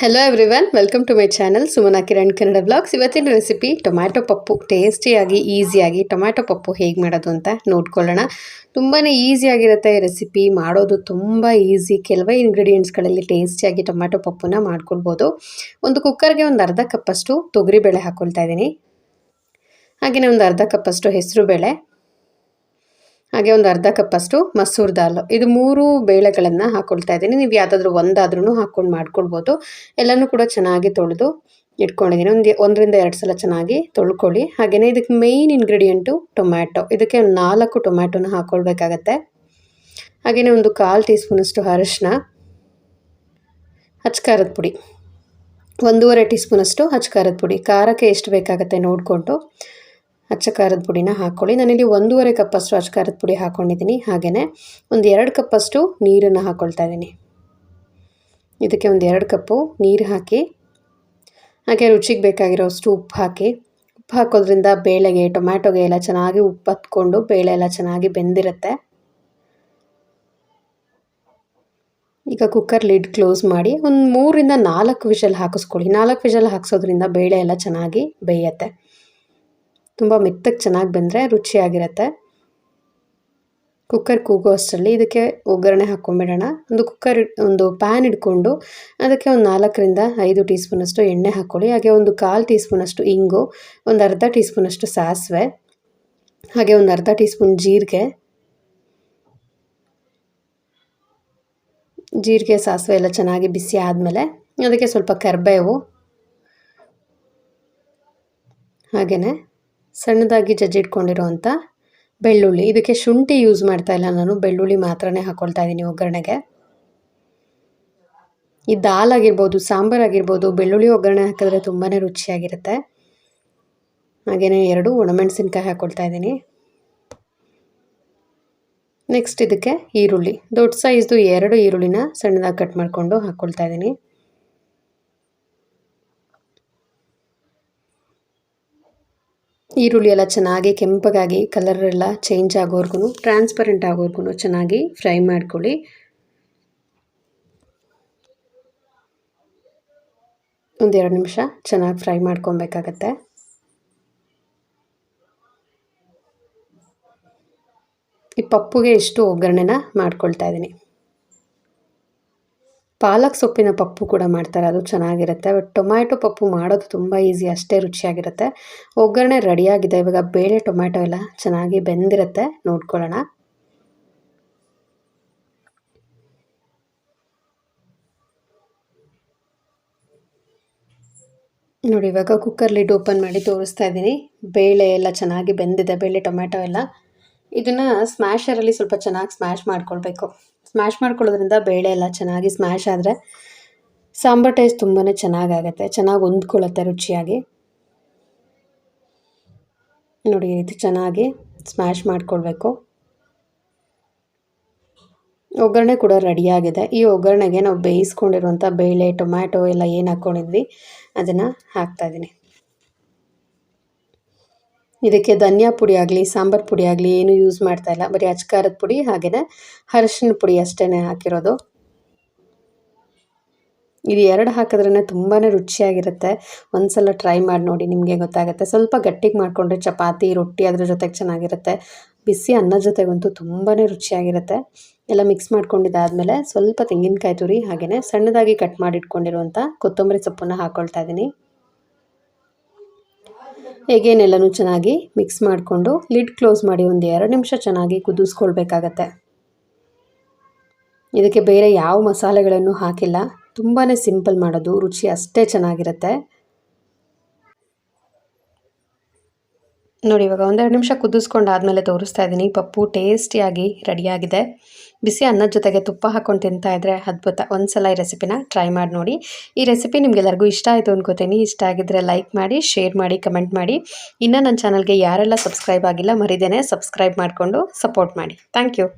Hello everyone welcome to my channel Sumana Kiran Kannada blogs ಇವತ್ತಿನ recipe tomato ಪಪ್ಪು. ಟೇಸ್ಟಿಯಾಗಿ ಈಸಿಯಾಗಿ ಟೊಮ್ಯಾಟೊ ಪಪ್ಪು ಹೇಗೆ ಮಾಡೋದು ಅಂತ ನೋಡ್ಕೊಳ್ಳೋಣ. ತುಂಬಾ ಈಸಿಯಾಗಿರುತ್ತೆ ಈ ರೆಸಿಪಿ ಮಾಡೋದು ತುಂಬ ಈಸಿ ಕೆಲವೇ ಇಂಗ್ರೀಡಿಯೆಂಟ್ಸ್ಗಳಲ್ಲಿ ಟೇಸ್ಟಿಯಾಗಿ ಟೊಮ್ಯಾಟೊ ಪಪ್ಪುನ ಮಾಡ್ಕೊಳ್ಬೋದು. ಒಂದು ಕುಕ್ಕರ್ಗೆ ಒಂದು ಅರ್ಧ ಕಪ್ಪಷ್ಟು ತೊಗರಿಬೇಳೆ ಹಾಕ್ಕೊಳ್ತಾ ಇದ್ದೀನಿ. ಹಾಗೆಯೇ ಒಂದು ಅರ್ಧ ಕಪ್ಪಷ್ಟು ಹೆಸರು ಬೇಳೆ ಹಾಗೆ ಒಂದು ಅರ್ಧ ಕಪ್ಪಷ್ಟು ಮಸೂರ್ ದಾಲ್. ಇದು ಮೂರು ಬೇಳೆಗಳನ್ನು ಹಾಕ್ಕೊಳ್ತಾ ಇದ್ದೀನಿ. ನೀವು ಯಾವುದಾದ್ರೂ ಒಂದಾದ್ರೂ ಹಾಕ್ಕೊಂಡು ಮಾಡ್ಕೊಳ್ಬೋದು. ಎಲ್ಲನೂ ಕೂಡ ಚೆನ್ನಾಗಿ ತೊಳೆದು ಇಟ್ಕೊಂಡಿದ್ದೀನಿ. ಒಂದು ಒಂದರಿಂದ ಎರಡು ಸಲ ಚೆನ್ನಾಗಿ ತೊಳ್ಕೊಳ್ಳಿ. ಹಾಗೆಯೇ ಇದಕ್ಕೆ ಮೇಯ್ನ್ ಇಂಗ್ರೀಡಿಯೆಂಟು ಟೊಮ್ಯಾಟೊ. ಇದಕ್ಕೆ ನಾಲ್ಕು ಟೊಮ್ಯಾಟೊನ ಹಾಕ್ಕೊಳ್ಬೇಕಾಗತ್ತೆ ಹಾಗೆಯೇ ಒಂದು ಕಾಲು ಟೀ ಸ್ಪೂನಷ್ಟು ಅರಶಿನ ಹಚ್ಕಾರದ ಪುಡಿ, ಒಂದೂವರೆ ಟೀ ಸ್ಪೂನಷ್ಟು ಹಚ್ಕಾರದ ಪುಡಿ. ಖಾರಕ್ಕೆ ಎಷ್ಟು ಬೇಕಾಗುತ್ತೆ ನೋಡಿಕೊಂಡು. ಅಚ್ಚ ಖಾರದ ಪುಡಿನ ಹಾಕ್ಕೊಳ್ಳಿ ನಾನಿಲ್ಲಿ ಒಂದೂವರೆ ಕಪ್ಪಷ್ಟು ಅಚ್ಚ ಖಾರದ ಪುಡಿ ಹಾಕ್ಕೊಂಡಿದ್ದೀನಿ ಹಾಗೆಯೇ ಒಂದು ಎರಡು ಕಪ್ಪಷ್ಟು ನೀರನ್ನು ಹಾಕ್ಕೊಳ್ತಾ ಇದ್ದೀನಿ. ಇದಕ್ಕೆ ಒಂದು ಎರಡು ಕಪ್ಪು ನೀರು ಹಾಕಿ, ಹಾಗೆ ರುಚಿಗೆ ಬೇಕಾಗಿರೋಷ್ಟು ಉಪ್ಪು ಹಾಕಿ. ಉಪ್ಪು ಹಾಕೋದ್ರಿಂದ ಬೇಳೆಗೆ, ಟೊಮ್ಯಾಟೊಗೆ ಎಲ್ಲ ಚೆನ್ನಾಗಿ ಉಪ್ಪು ಹತ್ಕೊಂಡು ಬೇಳೆ ಎಲ್ಲ ಚೆನ್ನಾಗಿ ಬೆಂದಿರುತ್ತೆ. ಈಗ ಕುಕ್ಕರ್ ಲಿಡ್ ಕ್ಲೋಸ್ ಮಾಡಿ ಒಂದು ಮೂರಿಂದ ನಾಲ್ಕು ವಿಷಲ್ ಹಾಕಿಸ್ಕೊಳ್ಳಿ. ನಾಲ್ಕು ವಿಷಲ್ ಹಾಕಿಸೋದ್ರಿಂದ ಬೇಳೆ ಎಲ್ಲ ಚೆನ್ನಾಗಿ ಬೇಯುತ್ತೆ. ತುಂಬ ಮೆತ್ತಗೆ ಚೆನ್ನಾಗಿ ಬಂದರೆ ರುಚಿಯಾಗಿರುತ್ತೆ. ಕುಕ್ಕರ್ ಕೂಗೋ ಅಷ್ಟರಲ್ಲಿ ಇದಕ್ಕೆ ಒಗ್ಗರಣೆ ಹಾಕ್ಕೊಂಬಿಡೋಣ. ಒಂದು ಕುಕ್ಕರ್, ಒಂದು ಪ್ಯಾನ್ ಇಟ್ಕೊಂಡು ಅದಕ್ಕೆ ಒಂದು ನಾಲ್ಕರಿಂದ ಐದು ಟೀ ಸ್ಪೂನಷ್ಟು ಎಣ್ಣೆ ಹಾಕ್ಕೊಳ್ಳಿ. ಹಾಗೆ ಒಂದು ಕಾಲು ಟೀ ಸ್ಪೂನಷ್ಟು ಇಂಗು, ಒಂದು ಅರ್ಧ ಟೀ ಸ್ಪೂನಷ್ಟು ಸಾಸಿವೆ, ಹಾಗೆ ಒಂದು ಅರ್ಧ ಟೀ ಸ್ಪೂನ್ ಜೀರಿಗೆ. ಜೀರಿಗೆ, ಸಾಸಿವೆ ಎಲ್ಲ ಚೆನ್ನಾಗಿ ಬಿಸಿ ಆದಮೇಲೆ ಅದಕ್ಕೆ ಸ್ವಲ್ಪ ಕರಿಬೇವು, ಹಾಗೆಯೇ ಸಣ್ಣದಾಗಿ ಜಜ್ಜಿಟ್ಕೊಂಡಿರೋವಂಥ ಬೆಳ್ಳುಳ್ಳಿ. ಇದಕ್ಕೆ ಶುಂಠಿ ಯೂಸ್ ಮಾಡ್ತಾ ಇಲ್ಲ ನಾನು. ಬೆಳ್ಳುಳ್ಳಿ ಮಾತ್ರನೇ ಹಾಕ್ಕೊಳ್ತಾ ಇದ್ದೀನಿ ಒಗ್ಗರಣೆಗೆ. ಈ ದಾಲ್ ಆಗಿರ್ಬೋದು ಸಾಂಬಾರಾಗಿರ್ಬೋದು ಬೆಳ್ಳುಳ್ಳಿ ಒಗ್ಗರಣೆ ಹಾಕಿದ್ರೆ ತುಂಬಾ ರುಚಿಯಾಗಿರುತ್ತೆ. ಹಾಗೆಯೇ ಎರಡು ಒಣಮೆಣಸಿನ್ಕಾಯಿ ಹಾಕ್ಕೊಳ್ತಾ ಇದ್ದೀನಿ. ನೆಕ್ಸ್ಟ್ ಇದಕ್ಕೆ ಈರುಳ್ಳಿ. ದೊಡ್ಡ ಸೈಜ್ದು ಎರಡು ಈರುಳ್ಳಿನ ಸಣ್ಣದಾಗಿ ಕಟ್ ಮಾಡಿಕೊಂಡು ಹಾಕ್ಕೊಳ್ತಾ ಇದ್ದೀನಿ. ಈರುಳ್ಳಿ ಎಲ್ಲ ಚೆನ್ನಾಗಿ ಕೆಂಪಗಾಗಿ ಕಲರ್ ಎಲ್ಲ ಚೇಂಜ್ ಆಗೋವರೆಗೂ ಟ್ರಾನ್ಸ್ಪರೆಂಟ್ ಆಗೋವರೆಗೂ ಚೆನ್ನಾಗಿ ಫ್ರೈ ಮಾಡ್ಕೊಳ್ಳಿ. ಒಂದೆರಡು ನಿಮಿಷ ಚೆನ್ನಾಗಿ ಫ್ರೈ ಮಾಡ್ಕೊಬೇಕಾಗತ್ತೆ. ಈ ಪಪ್ಪುಗೆ ಇಷ್ಟು ಒಗ್ಗರಣೆನ ಮಾಡ್ಕೊಳ್ತಾ ಇದ್ದೀನಿ. ಪಾಲಕ್ ಸೊಪ್ಪಿನ ಪಪ್ಪು ಕೂಡ ಮಾಡ್ತಾರೆ, ಅದು ಚೆನ್ನಾಗಿರುತ್ತೆ. ಬಟ್ ಟೊಮ್ಯಾಟೊ ಪಪ್ಪು ಮಾಡೋದು ತುಂಬ ಈಸಿ ಅಷ್ಟೇ ರುಚಿಯಾಗಿರುತ್ತೆ. ಒಗ್ಗರಣೆ ರೆಡಿಯಾಗಿದೆ ಇವಾಗ ಬೇಳೆ ಟೊಮ್ಯಾಟೊ ಎಲ್ಲ ಚೆನ್ನಾಗಿ ಬೆಂದಿರುತ್ತೆ. ನೋಡ್ಕೊಳ್ಳೋಣ. ನೋಡಿ, ಇವಾಗ ಕುಕ್ಕರ್ ಲಿಡ್ ಓಪನ್ ಮಾಡಿ ತೋರಿಸ್ತಾ ಇದ್ದೀನಿ. ಬೇಳೆ ಎಲ್ಲ ಚೆನ್ನಾಗಿ ಬೆಂದಿದೆ, ಬೇಳೆ ಟೊಮ್ಯಾಟೊ ಎಲ್ಲ. ಇದನ್ನು ಸ್ಮ್ಯಾಶರಲ್ಲಿ ಸ್ವಲ್ಪ ಚೆನ್ನಾಗಿ ಸ್ಮ್ಯಾಶ್ ಮಾಡ್ಕೊಳ್ಬೇಕು. ಸ್ಮ್ಯಾಶ್ ಮಾಡ್ಕೊಳ್ಳೋದ್ರಿಂದ ಬೇಳೆ ಎಲ್ಲ ಚೆನ್ನಾಗಿ ಸ್ಮ್ಯಾಶ್ ಆದರೆ ಸಾಂಬಾರ್ ಟೇಸ್ಟ್ ತುಂಬಾ ಚೆನ್ನಾಗಾಗತ್ತೆ, ಚೆನ್ನಾಗಿ ಹೊಂದ್ಕೊಳ್ಳುತ್ತೆ ರುಚಿಯಾಗಿ. ನೋಡಿ, ಈ ರೀತಿ ಚೆನ್ನಾಗಿ ಸ್ಮ್ಯಾಶ್ ಮಾಡ್ಕೊಳ್ಬೇಕು. ಒಗ್ಗರಣೆ ಕೂಡ ರೆಡಿಯಾಗಿದೆ ಈ ಒಗ್ಗರಣೆಗೆ ನಾವು ಬೇಯಿಸ್ಕೊಂಡಿರುವಂಥ ಬೇಳೆ ಟೊಮ್ಯಾಟೊ ಎಲ್ಲ ಏನು ಹಾಕ್ಕೊಂಡಿದ್ವಿ ಅದನ್ನು ಹಾಕ್ತಾಯಿದ್ದೀನಿ ಇದಕ್ಕೆ ಧನಿಯಾ ಪುಡಿ ಆಗಲಿ, ಸಾಂಬಾರು ಪುಡಿ ಆಗಲಿ ಏನು ಯೂಸ್ ಮಾಡ್ತಾ ಇಲ್ಲ. ಬರೀ ಅಚ್ಕಾರದ ಪುಡಿ ಹಾಗೆಯೇ ಅರಶಿನ ಪುಡಿ ಅಷ್ಟೇ ಹಾಕಿರೋದು. ಇದು ಎರಡು ಹಾಕಿದ್ರೇ ತುಂಬಾ ರುಚಿಯಾಗಿರುತ್ತೆ. ಒಂದು ಸಲ ಟ್ರೈ ಮಾಡಿ ನೋಡಿ ನಿಮಗೆ ಗೊತ್ತಾಗುತ್ತೆ. ಸ್ವಲ್ಪ ಗಟ್ಟಿಗೆ ಮಾಡಿಕೊಂಡ್ರೆ ಚಪಾತಿ, ರೊಟ್ಟಿ ಅದ್ರ ಜೊತೆಗೆ ಚೆನ್ನಾಗಿರುತ್ತೆ. ಬಿಸಿ ಅನ್ನ ಜೊತೆಗಂತೂ ತುಂಬಾ ರುಚಿಯಾಗಿರುತ್ತೆ. ಎಲ್ಲ ಮಿಕ್ಸ್ ಮಾಡ್ಕೊಂಡಿದ್ದಾದಮೇಲೆ ಸ್ವಲ್ಪ ತೆಂಗಿನಕಾಯಿ ತುರಿ ಹಾಗೆಯೇ ಸಣ್ಣದಾಗಿ ಕಟ್ ಮಾಡಿಟ್ಕೊಂಡಿರುವಂಥ ಕೊತ್ತಂಬರಿ ಸೊಪ್ಪನ್ನು ಹಾಕ್ಕೊಳ್ತಾ ಇದ್ದೀನಿ ಹೇಗೇನೆಲ್ಲನೂ ಚೆನ್ನಾಗಿ ಮಿಕ್ಸ್ ಮಾಡಿಕೊಂಡು ಲಿಡ್ ಕ್ಲೋಸ್ ಮಾಡಿ ಒಂದು ಎರಡು ನಿಮಿಷ ಚೆನ್ನಾಗಿ ಕುದಿಸ್ಕೊಳ್ಬೇಕಾಗತ್ತೆ. ಇದಕ್ಕೆ ಬೇರೆ ಯಾವ ಮಸಾಲೆಗಳನ್ನು ಹಾಕಿಲ್ಲ. ತುಂಬಾ ಸಿಂಪಲ್ ಮಾಡೋದು, ರುಚಿ ಅಷ್ಟೇ ಚೆನ್ನಾಗಿರುತ್ತೆ. ನೋಡಿ, ಇವಾಗ ಒಂದೆರಡು ನಿಮಿಷ ಕುದಿಸ್ಕೊಂಡಾದಮೇಲೆ ತೋರಿಸ್ತಾ ಇದ್ದೀನಿ. ಪಪ್ಪು ಟೇಸ್ಟಿಯಾಗಿ ರೆಡಿಯಾಗಿದೆ. ಬಿಸಿ ಅನ್ನದ ಜೊತೆಗೆ ತುಪ್ಪ ಹಾಕ್ಕೊಂಡು ತಿಂತಾ ಇದ್ರೆ ಅದ್ಭುತ. ಒಂದು ಸಲ ಈ ರೆಸಿಪಿನ ಟ್ರೈ ಮಾಡಿ ನೋಡಿ. ಈ ರೆಸಿಪಿ ನಿಮಗೆಲ್ಲರಿಗೂ ಇಷ್ಟ ಆಯಿತು ಅನ್ಕೋತೀನಿ. ಇಷ್ಟ ಆಗಿದ್ದರೆ ಲೈಕ್ ಮಾಡಿ, ಶೇರ್ ಮಾಡಿ, ಕಮೆಂಟ್ ಮಾಡಿ. ಇನ್ನೂ ನನ್ನ ಚಾನಲ್ಗೆ ಯಾರೆಲ್ಲ ಸಬ್ಸ್ಕ್ರೈಬ್ ಆಗಿಲ್ಲ, ಮರಿದೇನೆ ಸಬ್ಸ್ಕ್ರೈಬ್ ಮಾಡಿಕೊಂಡು ಸಪೋರ್ಟ್ ಮಾಡಿ. Thank you.